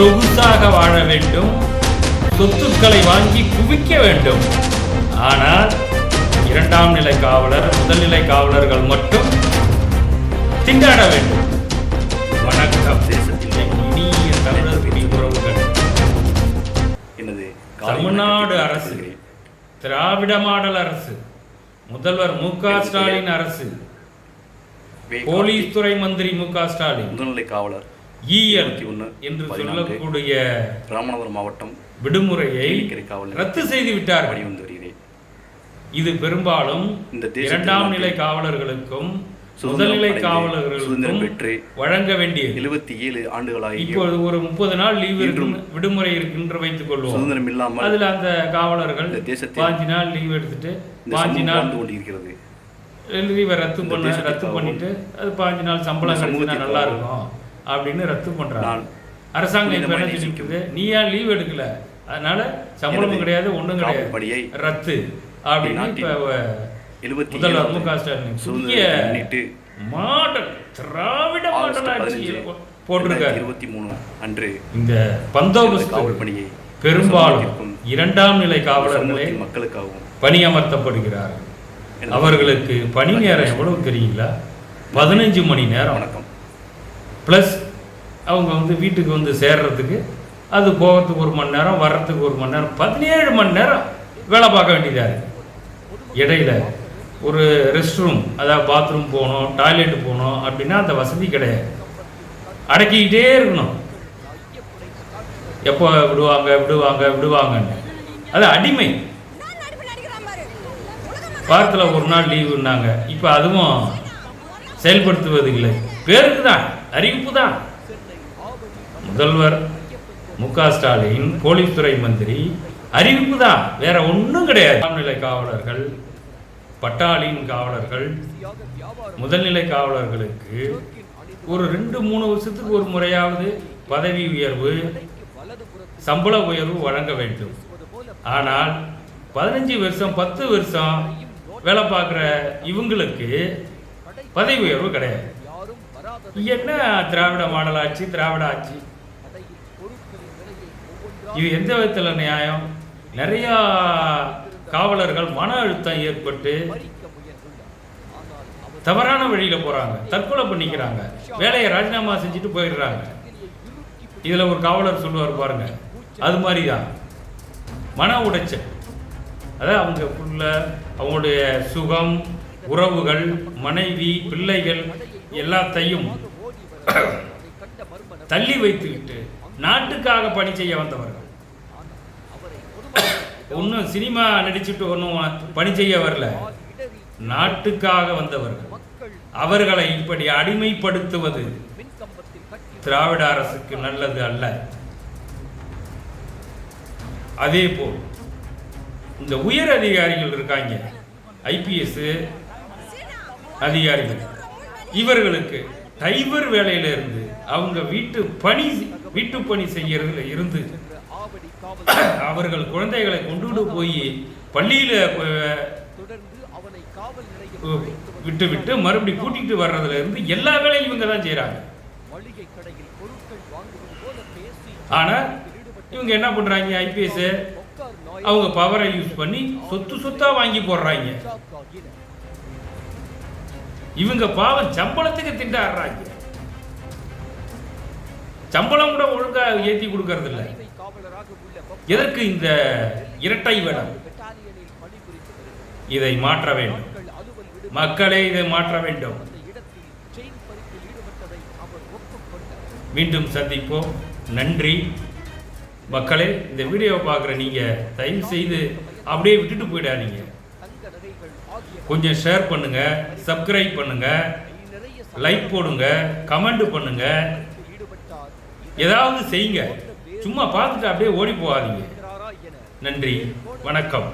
சொகுசாக வாழ வேண்டும். சொத்துக்களை வாங்கி குவிக்க வேண்டும். ஆனால் இரண்டாம் நிலை காவலர் முதல்நிலை காவலர்கள் மட்டும் திண்டாட வேண்டும். வணக்கம் இனிய தமிழர் குடி உறவுகள். எனது தமிழ்நாடு அரசு திராவிட மாடல் அரசு முதல்வர் மு க ஸ்டாலின் அரசு போலீஸ் துறை மந்திரி மு க ஸ்டாலின். முதுநிலை காவலர். ஈஎல் 21, என்று 14. சொல்லக்கூடிய ராமநாதபுரம் மாவட்டம் விடுமுறையை ரத்து செய்து விட்டார்கள். பணிவந்து வருகிறேன் இது பெரும்பாலும் இந்த இரண்டாம் நிலை காவலர்களுக்கும் முதல்நிலை காவலர்களுக்கும் பெற்று வழங்க வேண்டியது. எழுபத்தி ஏழு ஆண்டுகளாகியும் இப்பொழுது ஒரு முப்பது நாள் லீவு இன்றும் விடுமுறை இருக்குன்னு வைத்துக் கொள்வோம். சுதந்திரம் இல்லாமல் அதுல அந்த காவலர்கள் பாஞ்சு நாள் லீவ் எடுத்துட்டு பாஞ்சு நாள் வாழ்ந்து கொண்டிருக்கிறது. லீவை ரத்து பண்ண ரத்து பண்ணிட்டு அது பாஞ்சு நாள் சம்பளம் நல்லா இருக்கும். அப்படின்னு ரத்து பண்றாங்க. நான் அரசாங்கம் சொல்லிருக்குது? நீ ஏன் லீவ் எடுக்கல? அதனால சம்பளமும் கிடையாது ஒண்ணும் கிடையாது. ரத்து. அப்படின்னு இப்ப எழுபத்தி முதல்வர் மு க ஸ்டாலின் மாடல் திராவிட மாடல் போட்டிருக்காரு. இருபத்தி மூணு அன்று இந்த பந்தோபஸ்து காவல் பணியை பெரும்பாலும் இரண்டாம் நிலை காவலர்களே மக்களுக்காகவும் பணியமர்த்தப்படுகிறார்கள். அவர்களுக்கு பணி நேரம் எவ்வளவு தெரியுங்களா? பதினஞ்சு மணி நேரம். வணக்கம். ப்ளஸ் அவங்க வந்து வீட்டுக்கு வந்து சேர்றதுக்கு அது போகிறதுக்கு ஒரு மணி நேரம் வர்றதுக்கு ஒரு மணி நேரம் பதினேழு மணி நேரம் வேலை பார்க்க வேண்டியதாக இருக்குது இடையில ஒரு ரெஸ்ட் ரூம் அதாவது பாத்ரூம் போகணும் டாய்லெட் போகணும் அப்படின்னா அந்த வசதி கிடையாது. அடக்கிக்கிட்டே இருக்கணும். எப்போ விடுவாங்க விடுவாங்க விடுவாங்கன்னு. அது அடிமை. வாரத்தில் ஒரு நாள் லீவுன்னாங்க இப்போ அதுவும் செயல்படுத்துவது இல்லை பேருக்கு தான் அறிவிப்பு தான் முதல்வர் மு க ஸ்டாலின் போலீஸ்துறை மந்திரி அறிவிப்பு தான் வேற ஒன்றும் கிடையாது. நிலை காவலர்கள் பட்டாளியின் காவலர்கள் முதல்நிலை காவலர்களுக்கு ஒரு ரெண்டு மூணு வருஷத்துக்கு ஒரு முறையாவது பதவி உயர்வு சம்பள உயர்வு வழங்க வேண்டும். ஆனால் பதினஞ்சு வருஷம் பத்து வருஷம் வேலை பார்க்குற இவங்களுக்கு பதவி உயர்வு கிடையாது. என்ன திராவிட மாடல் ஆட்சி திராவிட ஆட்சி? இது எந்த விதத்தில் நியாயம்? நிறையா காவலர்கள் மன அழுத்தம் ஏற்பட்டு தவறான வழியில போறாங்க. தற்கொலை பண்ணிக்கிறாங்க. வேலையை ராஜினாமா செஞ்சுட்டு போயிடுறாங்க. இதுல ஒரு காவலர் சொல்லுவார் பாருங்க. அது மாதிரி தான் மன உடைச்சல். அதாவது அவங்க உள்ள அவங்களுடைய சுகம் உறவுகள் மனைவி பிள்ளைகள் எல்லாத்தையும் தள்ளி வைத்துவிட்டு நாட்டுக்காக பணி செய்ய வந்தவர்கள். ஒன்றும் சினிமா நடிச்சுட்டு ஒன்றும் பணி செய்ய வரல. நாட்டுக்காக வந்தவர்கள். அவர்களை இப்படி அடிமைப்படுத்துவது திராவிட அரசுக்கு நல்லது அல்ல. அதே போல் இந்த உயர் அதிகாரிகள் இருக்காங்க. ஐபிஎஸ் அதிகாரிகள். இவர்களுக்கு டைவர் வேலையிலிருந்து அவங்க வீட்டு பணி வீட்டு பணி செய்யறதுல இருந்து அவர்கள் குழந்தைகளை கொண்டுட்டு போய் பள்ளியில விட்டு விட்டு மறுபடி கூட்டிட்டு வர்றதுல இருந்து எல்லா வேலையும் இவங்க தான் செய்யறாங்க ஆனா இவங்க என்ன பண்றாங்க ஐபிஎஸ் அவங்க பவரை யூஸ் பண்ணி சொத்து சொத்தா வாங்கி போடுறாங்க. இவங்க பாவம் சம்பளத்துக்கு திண்டாடுறாங்க. சம்பளம் கூட ஒழுங்கா ஏத்தி கொடுக்கறது இல்ல எதற்கு இந்த இரட்டை வேடம்? இதை மாற்ற வேண்டும். மக்களே இதை மாற்ற வேண்டும். மீண்டும் சந்திப்போம். நன்றி. மக்களே இந்த வீடியோவை பார்க்குற நீங்கள் தயவு செய்து அப்படியே விட்டுட்டு போயிடாதீங்க. கொஞ்சம் ஷேர் பண்ணுங்க சப்ஸ்கிரைப் பண்ணுங்க லைக் போடுங்க கமெண்ட் பண்ணுங்க. ஏதாவது செய்யுங்க. சும்மா பார்த்துட்டு அப்படியே ஓடி போகாதீங்க. நன்றி வணக்கம்.